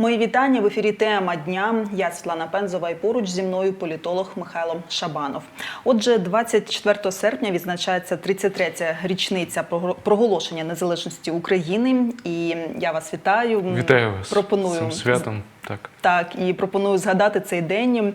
Мої вітання в ефірі тема дня. Я Світлана Пензова і поруч зі мною політолог Михайло Шабанов. Отже, 24 серпня відзначається 33-я річниця проголошення незалежності України. І я вас вітаю. Вітаю вас Пропоную цим святом. Так. так і пропоную згадати цей день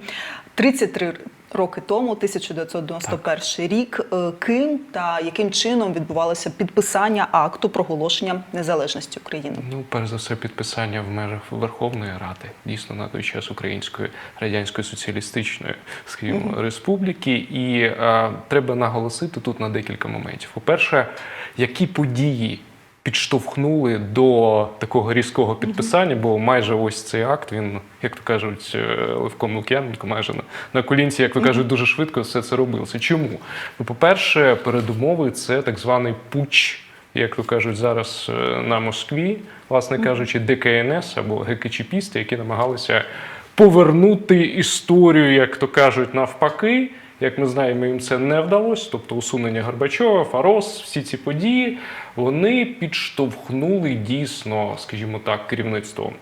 33 роки тому, 1991 рік. Е, Ким та яким чином відбувалося підписання акту проголошення незалежності України? Ну, перш за все, підписання в межах Верховної Ради, дійсно на той час Української Радянської Соціалістичної скажімо, Республіки. І е, треба наголосити тут на декілька моментів. По-перше, які події підштовхнули до такого різкого підписання, бо майже ось цей акт, він, як то кажуть, е, Левко Лук'яненко, майже на, на колінці, як то кажуть, дуже швидко все це робилося. Чому? Ну, по-перше, передумови це так званий путч як то кажуть зараз е, на Москві, власне кажучи, ДКНС або ГКЧПісти, які намагалися повернути історію, як то кажуть, навпаки. Як ми знаємо, їм це не вдалося. Тобто усунення Горбачова, Фарос, всі ці події вони підштовхнули дійсно, скажімо так, керівництво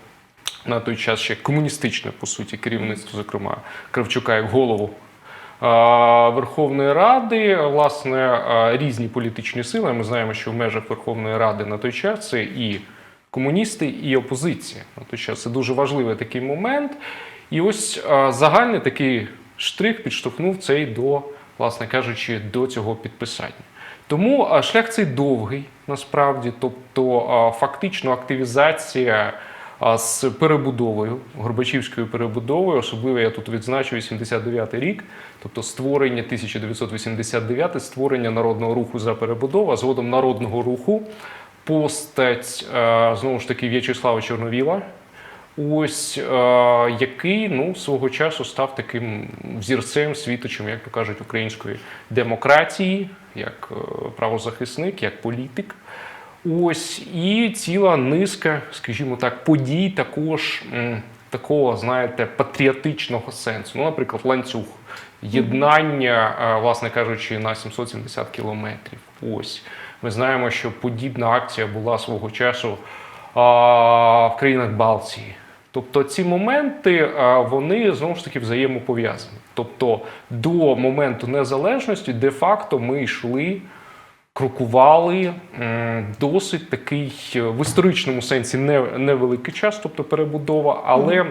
на той час ще комуністичне, по суті, керівництво, зокрема Кравчука як голову Верховної Ради, власне, різні політичні сили. Ми знаємо, що в межах Верховної Ради на той час це і комуністи, і опозиція. На той час це дуже важливий такий момент. І ось загальний такий штрих підштовхнув цей до, власне кажучи, до цього підписання. Тому шлях цей довгий насправді, тобто фактично активізація з перебудовою, Горбачівською перебудовою, особливо я тут відзначу 89-й рік, тобто створення 1989 створення народного руху за перебудову, а згодом народного руху, постать знову ж таки В'ячеслава Чорновіла. Ось е, який ну свого часу став таким взірцем, світочем, як то кажуть, української демократії, як е, правозахисник, як політик. Ось і ціла низка, скажімо так, подій також м, такого, знаєте, патріотичного сенсу. Ну, наприклад, ланцюг єднання, е, власне кажучи, на 770 кілометрів. Ось ми знаємо, що подібна акція була свого часу в країнах Балтії. Тобто ці моменти вони знову ж таки взаємопов'язані. Тобто до моменту незалежності де-факто ми йшли крокували досить такий е, в історичному сенсі не, невеликий час, тобто перебудова, але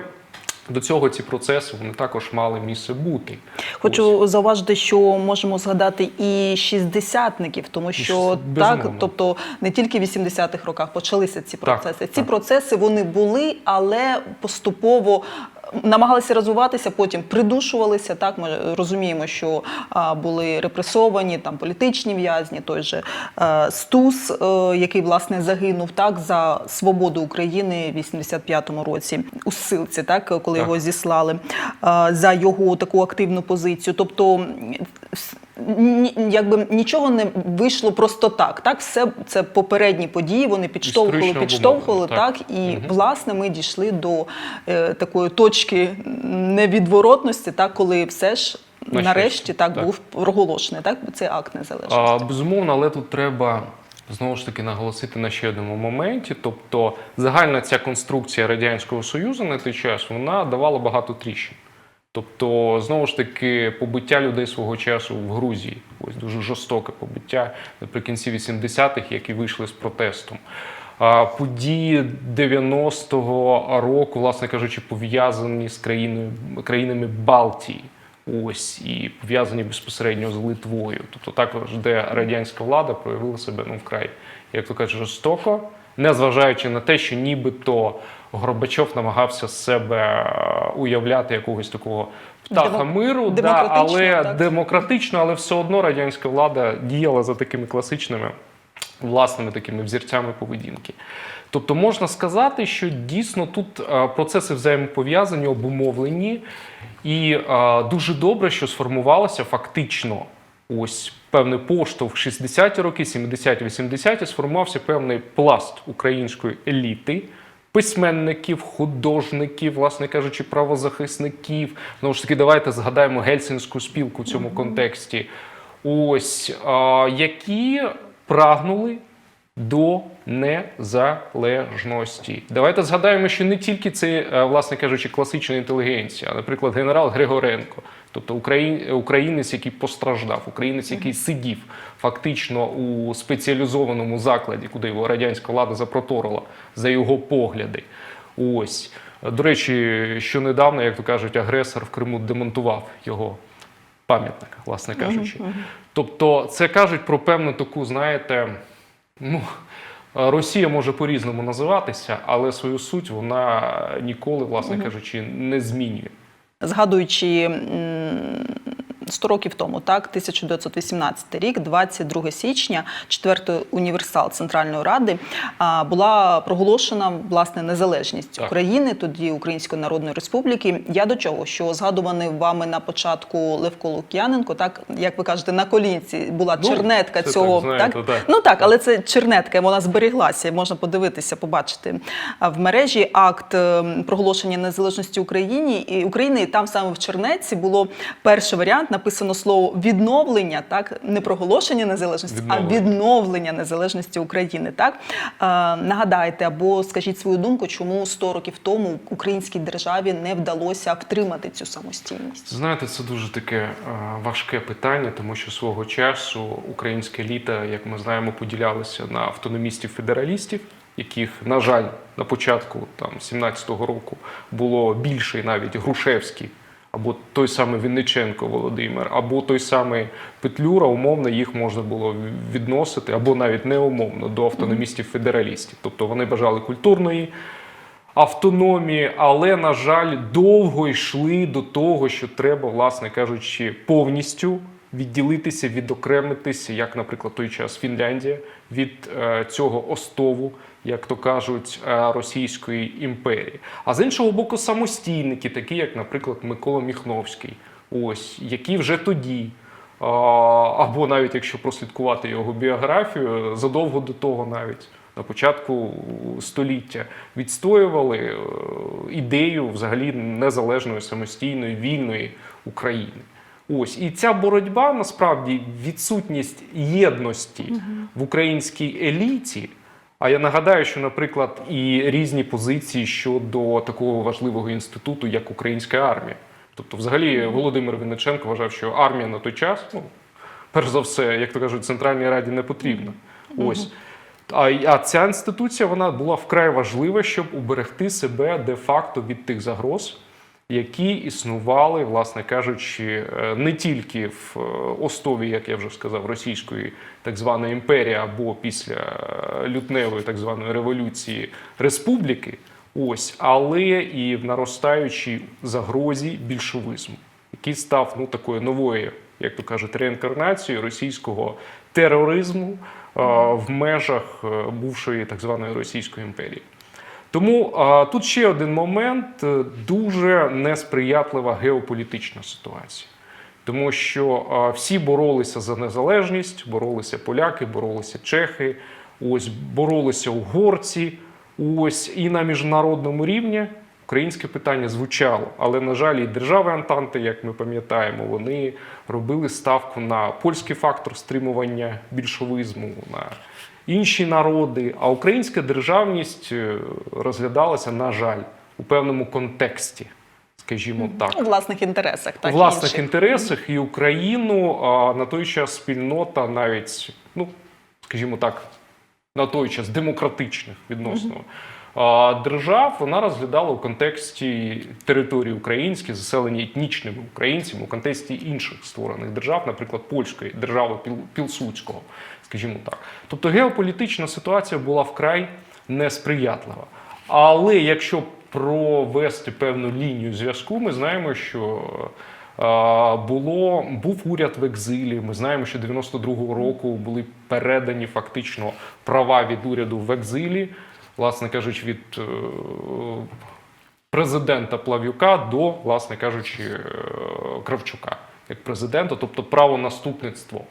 до цього ці процеси вони також мали місце бути. Хочу зауважити, що можемо згадати і шістдесятників, тому що Безумовно. так, тобто не тільки в 80-х роках почалися ці Так, процеси. ці так. процеси вони були, але поступово. Намагалися розвиватися, потім придушувалися. Так ми розуміємо, що були репресовані там політичні в'язні, той же е, Стус, е, який власне загинув так за свободу України в 85-му році у Силці, так коли Так. його зіслали е, за його таку активну позицію. Тобто, якби нічого не вийшло просто так. Так, все це попередні події. Вони підштовхували, підштовхували так. так. І Мгм. власне ми дійшли до е, такої точки невідворотності, так коли все ж. На Нарешті так, так. був проголошений так цей акт незалежності. А, безумовно, але тут треба знову ж таки наголосити на ще одному моменті. Тобто, загальна ця конструкція Радянського Союзу на той час вона давала багато тріщин. Тобто, знову ж таки, побиття людей свого часу в Грузії, ось дуже жорстоке побиття наприкінці 80-х, які вийшли з протестом. Події 90-го року, власне кажучи, пов'язані з країною, країнами Балтії. Ось і пов'язані безпосередньо з Литвою. Тобто також, де радянська влада проявила себе ну вкрай, як то кажуть, жорстоко, незважаючи на те, що нібито Горбачов намагався з себе е, уявляти якогось такого птаха миру, да, але так. демократично, але все одно радянська влада діяла за такими класичними власними такими взірцями поведінки. Тобто можна сказати, що дійсно тут е, процеси взаємопов'язані, обумовлені, і е, дуже добре, що сформувалося фактично ось певний поштовх 60-ті роки, 70-ті, 80-ті, сформувався певний пласт української еліти. Письменників, художників, власне кажучи, правозахисників. Знову ж таки, давайте згадаємо гельсінську спілку в цьому контексті. Ось а, які прагнули до незалежності. Давайте згадаємо, що не тільки це, е, власне кажучи, класична інтелігенція, а, наприклад, генерал Григоренко, тобто українець, який постраждав, українець, який сидів фактично у спеціалізованому закладі, куди його радянська влада запроторила за його погляди. Ось. До речі, що недавно, як то кажуть, агресор в Криму демонтував його пам'ятник, власне кажучи. Тобто, це кажуть про певну таку, знаєте, ну. Росія може по-різному називатися, але свою суть вона ніколи, власне кажучи, не змінює. Згадуючи 100 років тому, так, 1918 рік, 22 січня, 4 універсал Центральної Ради була проголошена власне незалежність Так. України, тоді Української Народної Республіки. Я до чого, що згадуваний вами на початку Левко Лук'яненко, так як ви кажете, на колінці була Ну, чернетка цього. так, знаєте, так. Ну так, але це чернетка, вона зберіглася, можна подивитися, побачити в мережі акт е, проголошення незалежності Україні і України. І там саме в чернетці було перший варіант. Написано слово відновлення, так не проголошення незалежності, Відновлення. а відновлення незалежності України. Так е, нагадайте або скажіть свою думку, чому 100 років тому українській державі не вдалося втримати цю самостійність. Знаєте, це дуже таке е, важке питання, тому що свого часу українське літо, як ми знаємо, поділялося на автономістів-федералістів, яких, на жаль, на початку там 17-го року було більше навіть Грушевський, або той самий Вінниченко Володимир, або той самий Петлюра, умовно їх можна було відносити, або навіть неумовно до автономістів-федералістів. Тобто вони бажали культурної автономії, але, на жаль, довго йшли до того, що треба, власне кажучи, повністю відділитися, відокремитися, як, наприклад, той час Фінляндія, від е, цього остову, як то кажуть, е, Російської імперії. А з іншого боку, самостійники, такі як, наприклад, Микола Міхновський, ось які вже тоді. Або навіть якщо прослідкувати його біографію, задовго до того навіть на початку століття відстоювали е, ідею взагалі незалежної, самостійної, вільної України. Ось і ця боротьба насправді відсутність єдності в українській еліті. А я нагадаю, що, наприклад, і різні позиції щодо такого важливого інституту, як українська армія. Тобто, взагалі, Володимир Винниченко вважав, що армія на той час, ну, перш за все, як то кажуть, Центральній Раді не потрібна. Ось. А, а ця інституція вона була вкрай важлива, щоб уберегти себе де-факто від тих загроз, які існували, власне кажучи, е, не тільки в е, остові, як я вже сказав, російської так званої імперії або після е, лютневої так званої революції республіки, ось, але і в наростаючій загрозі більшовизму, який став ну такою новою, як то кажуть, реінкарнацією російського тероризму в межах бувшої так званої Російської імперії. Тому а, тут ще один момент е, дуже несприятлива геополітична ситуація. Тому що а, всі боролися за незалежність, боролися поляки, боролися чехи, ось боролися угорці. Ось і на міжнародному рівні українське питання звучало. Але, на жаль, і держави Антанти, як ми пам'ятаємо, вони робили ставку на польський фактор стримування більшовизму, на інші народи. А українська державність е, розглядалася, на жаль, у певному контексті, скажімо так. У власних інтересах, так У власних інших. інтересах і Україну а, на той час спільнота навіть, ну скажімо так, на той час демократичних відносно держав, вона розглядала у контексті території української, заселені етнічними українцями, у контексті інших створених держав, наприклад, польської держави Піл- Пілсудського, скажімо так. Тобто геополітична ситуація була вкрай несприятлива. Але якщо провести певну лінію зв'язку, ми знаємо, що е, було, був уряд в екзилі. Ми знаємо, що 92-го року були передані фактично права від уряду в екзилі, власне кажучи, від е, президента Плав'юка до, власне кажучи, е, Кравчука як президента, тобто право наступництво.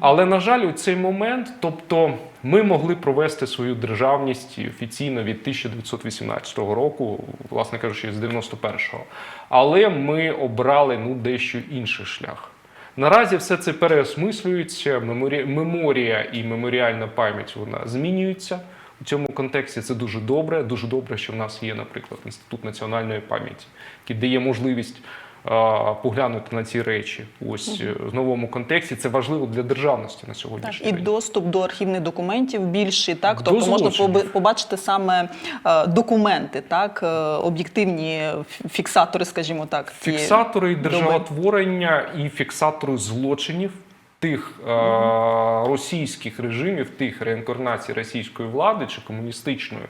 Але на жаль, у цей момент, тобто, ми могли провести свою державність офіційно від 1918 року, власне кажучи, з 91-го. Але ми обрали ну дещо інший шлях. Наразі все це переосмислюється. Меморі... Меморія і меморіальна пам'ять вона змінюється. У цьому контексті це дуже добре. Дуже добре, що в нас є, наприклад, інститут національної пам'яті, який дає можливість поглянути на ці речі. Ось е, в новому контексті. Це важливо для державності на сьогоднішній і доступ до архівних документів більший, так? Тобто можна поби- побачити саме е, документи, так? Е, об'єктивні фіксатори, скажімо так, Фіксатори державотворення і фіксатори злочинів тих е, російських режимів, тих реінкарнацій російської влади, чи комуністичної,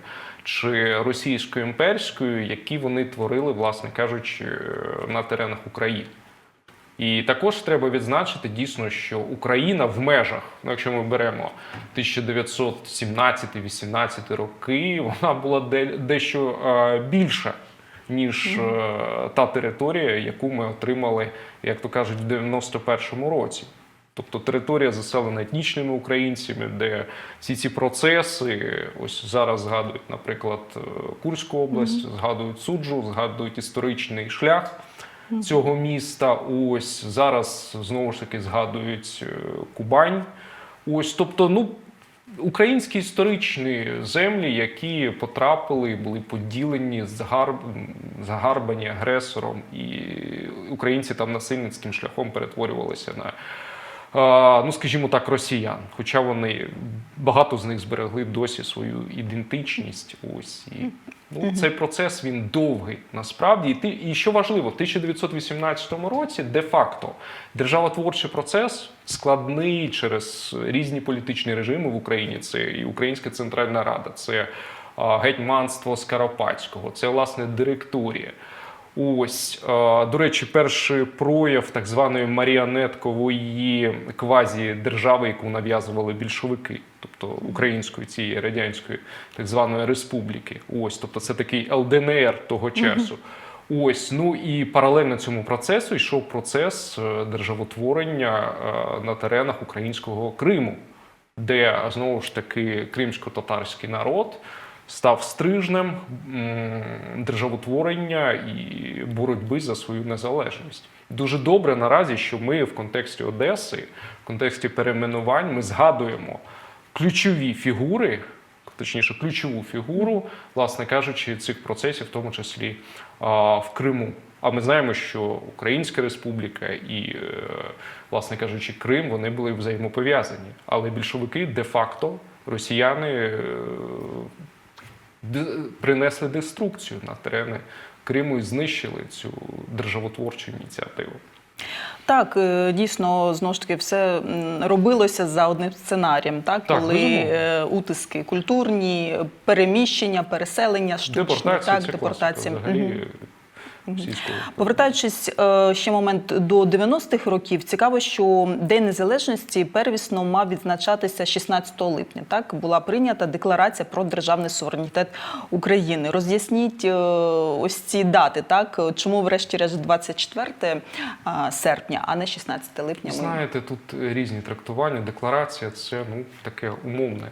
чи російської імперської, які вони творили, власне кажучи, на теренах України. І також треба відзначити дійсно, що Україна в межах, ну якщо ми беремо 1917-18 роки, вона була де- дещо е, більша, ніж е, та територія, яку ми отримали, як то кажуть, в 91-му році. Тобто територія заселена етнічними українцями, де всі ці процеси, ось зараз згадують, наприклад, е, Курську область, згадують суджу, згадують історичний шлях цього міста. Ось зараз знову ж таки згадують е, Кубань. Ось, тобто, ну. Українські історичні землі, які потрапили, були поділені, загарб... загарбані агресором, і українці там насильницьким шляхом перетворювалися на, ну скажімо так, росіян. Хоча вони багато з них зберегли досі свою ідентичність. Ось і ну, цей процес він довгий насправді. І, ти, і що важливо, в 1918 році де-факто державотворчий процес складний через різні політичні режими в Україні. Це і Українська Центральна Рада, це гетьманство Скоропадського, це власне директорія. Ось, до речі, перший прояв так званої маріонеткової квазі-держави, яку нав'язували більшовики, тобто української цієї радянської так званої республіки. Ось, тобто це такий ЛДНР того часу. Ось, ну і паралельно цьому процесу йшов процес е, державотворення е, на теренах українського Криму, де знову ж таки кримсько-татарський народ став стрижнем державотворення і боротьби за свою незалежність. Дуже добре наразі, що ми в контексті Одеси, в контексті перейменувань, ми згадуємо ключові фігури, точніше, ключову фігуру, власне кажучи, цих процесів, в тому числі в Криму. А ми знаємо, що Українська Республіка і, е, власне кажучи, Крим вони були взаємопов'язані. Але більшовики де-факто росіяни е, принесли деструкцію на терени Криму і знищили цю державотворчу ініціативу. Так, е, дійсно, знову ж таки, все робилося за одним сценарієм, так, Так, коли безумовно. е, утиски культурні, переміщення, переселення штучні, Депортація, так, депортація. класика взагалі російського. Повертаючись е, ще момент до 90-х років, цікаво, що День Незалежності первісно мав відзначатися 16 липня. Так була прийнята декларація про державний суверенітет України. Роз'ясніть е, ось ці дати, так чому, врешті-решт, 24 е, серпня, а не 16 липня. Знаєте, тут різні трактування. Декларація це ну таке умовне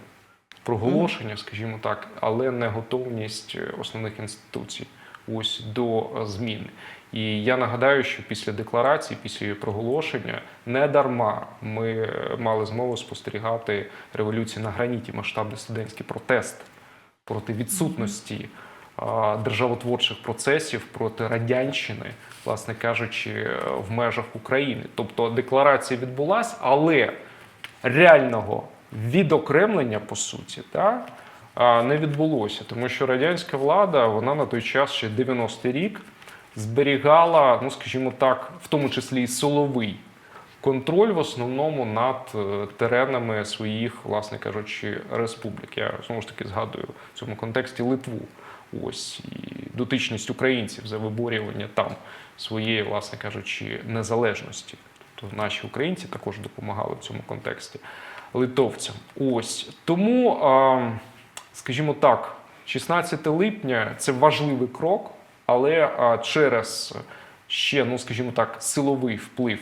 проголошення, скажімо так, але не готовність основних інституцій ось до е, змін. І я нагадаю, що після декларації, після її проголошення, не дарма ми е, мали змогу спостерігати революцію на граніті, масштабний студентський протест проти відсутності державотворчих процесів проти радянщини, власне кажучи, е, в межах України. Тобто декларація відбулася, але реального відокремлення по суті та, а, не відбулося, тому що радянська влада вона на той час ще 90-й рік зберігала, ну скажімо так, в тому числі і силовий контроль в основному над е, теренами своїх, власне кажучи, республік. Я знову ж таки згадую в цьому контексті Литву. Ось і дотичність українців за виборювання там своєї, власне кажучи, незалежності. Тобто наші українці також допомагали в цьому контексті литовцям. Ось тому, а, скажімо так, 16 липня це важливий крок, але через ще, ну скажімо так, силовий вплив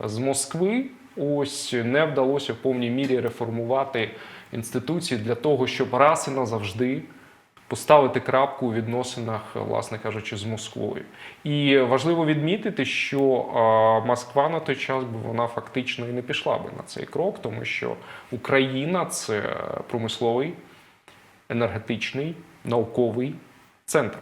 з Москви ось не вдалося в повній мірі реформувати інституції для того, щоб раз і назавжди поставити крапку у відносинах, власне кажучи, з Москвою. І важливо відмітити, що Москва на той час би вона фактично і не пішла би на цей крок, тому що Україна це промисловий, енергетичний, науковий центр.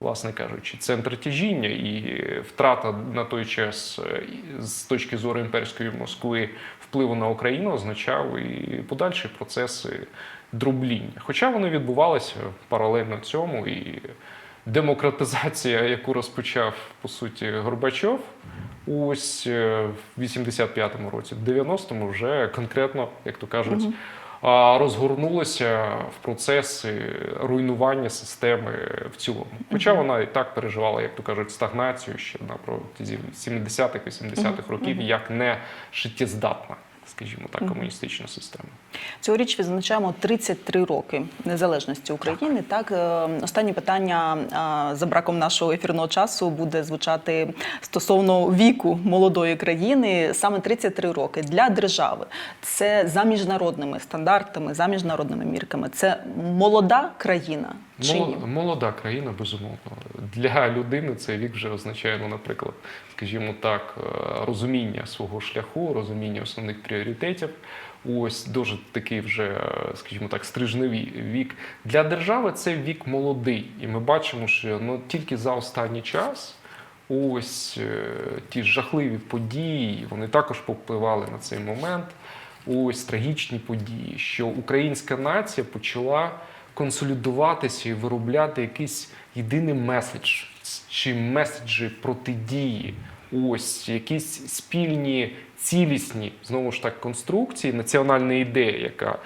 Власне кажучи, центр тяжіння і втрата на той час е, з точки зору імперської Москви впливу на Україну означав і подальші процеси дробління. Хоча вони відбувалися паралельно цьому, і демократизація, яку розпочав по суті Горбачов, ось е, в 85-му році, в 90-му вже конкретно, як то кажуть, розгорнулася в процеси руйнування системи в цілому. Хоча вона і так переживала, як то кажуть, стагнацію ще на протязі 70-х, 80-х років, як не життєздатна, скажімо так, комуністична система. Цьогоріч відзначаємо 33 роки незалежності України. Так, е, останнє питання за браком нашого ефірного часу буде звучати стосовно віку молодої країни. Саме 33 роки для держави. Це за міжнародними стандартами, за міжнародними мірками. Це молода країна. Чи ні? Молода країна, безумовно. Для людини цей вік вже означає, ну, наприклад, скажімо так, е, розуміння свого шляху, розуміння основних пріоритетів. Ось дуже такий вже, скажімо так, стрижний вік. Для держави це вік молодий. І ми бачимо, що ну, тільки за останній час. Ось е, ті жахливі події, вони також повпливали на цей момент. Ось трагічні події, що українська нація почала консолідуватися і виробляти якийсь єдиний меседж чи меседжі протидії. Ось якісь спільні, цілісні знову ж так конструкції, національна ідея, яка е,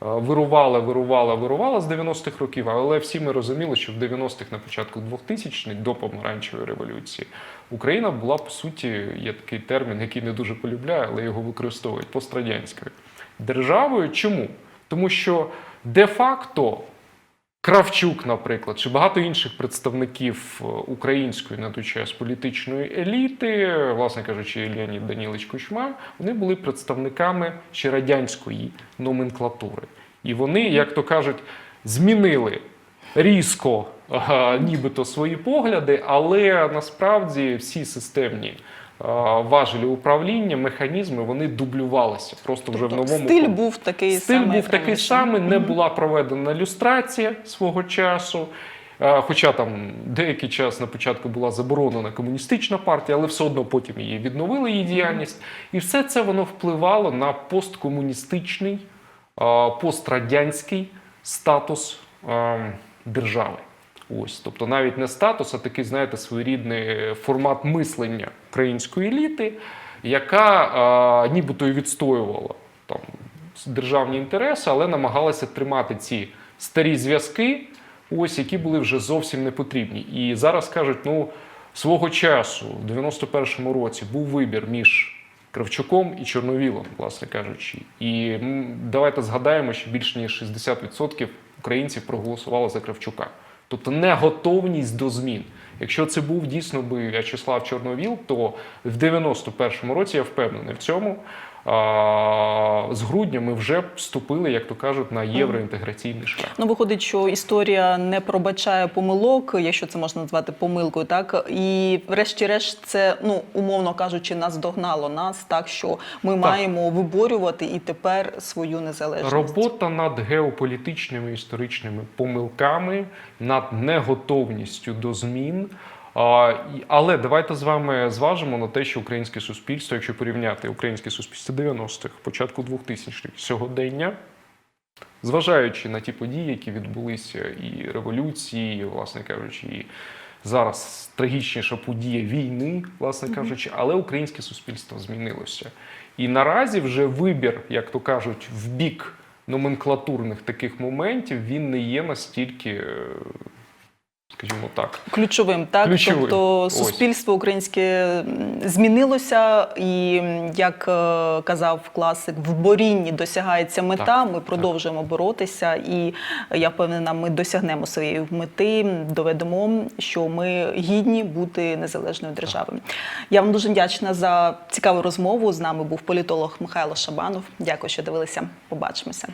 вирувала, вирувала, вирувала з 90-х років, але всі ми розуміли, що в 90-х на початку 2000-х, до помаранчевої революції, Україна була по суті, є такий термін, який не дуже полюбляю, але його використовують пострадянською державою. Чому? Тому що де-факто Кравчук, наприклад, чи багато інших представників е, української на той час політичної еліти, власне кажучи, Леонід Данілович Кучма, вони були представниками ще радянської номенклатури. І вони, як то кажуть, змінили різко нібито свої погляди, але насправді всі системні важелі управління, механізми вони дублювалися просто вже в Тобто новому стиль форматі. був такий Стиль самий, був такий самий, не була проведена люстрація свого часу. Е, Хоча там деякий час на початку була заборонена комуністична партія, але все одно потім її відновили її діяльність. І все це воно впливало на посткомуністичний, е, пострадянський статус е, держави. Ось, тобто навіть не статус, а такий, знаєте, своєрідний формат мислення української еліти, яка е, нібито і відстоювала там державні інтереси, але намагалася тримати ці старі зв'язки, ось які були вже зовсім не потрібні. І зараз кажуть, ну свого часу, в 91-му році, був вибір між Кравчуком і Чорновілом, власне кажучи. І давайте згадаємо, що більш ніж 60% українців проголосували за Кравчука. Тобто неготовність до змін. Якщо це був дійсно би В'ячеслав Чорновіл, то в 91-му році я впевнений в цьому. А, З грудня ми вже вступили, як то кажуть, на євроінтеграційний шлях. Ну, виходить, що історія не пробачає помилок, якщо це можна назвати помилкою, так і врешті-решт, це ну умовно кажучи, нас догнало нас, так що ми маємо виборювати і тепер свою незалежність. Робота над геополітичними історичними помилками, над неготовністю до змін. Але давайте з вами зважимо на те, що українське суспільство, якщо порівняти українське суспільство 90-х, початку 2000-х, сьогодення, зважаючи на ті події, які відбулися, і революції, і, власне кажучи, і зараз трагічніша подія війни, власне кажучи, але українське суспільство змінилося. І наразі вже вибір, як то кажуть, в бік номенклатурних таких моментів він не є настільки, е, скажімо так, Ключовим, так Ключовим. тобто Ось. суспільство українське змінилося, і як е, казав класик, в борінні досягається мета. Так, ми продовжуємо боротися, і е, я впевнена, ми досягнемо своєї мети, доведемо, що ми гідні бути незалежною державою. Я вам дуже вдячна за цікаву розмову. З нами був політолог Михайло Шабанов. Дякую, що дивилися. Побачимося.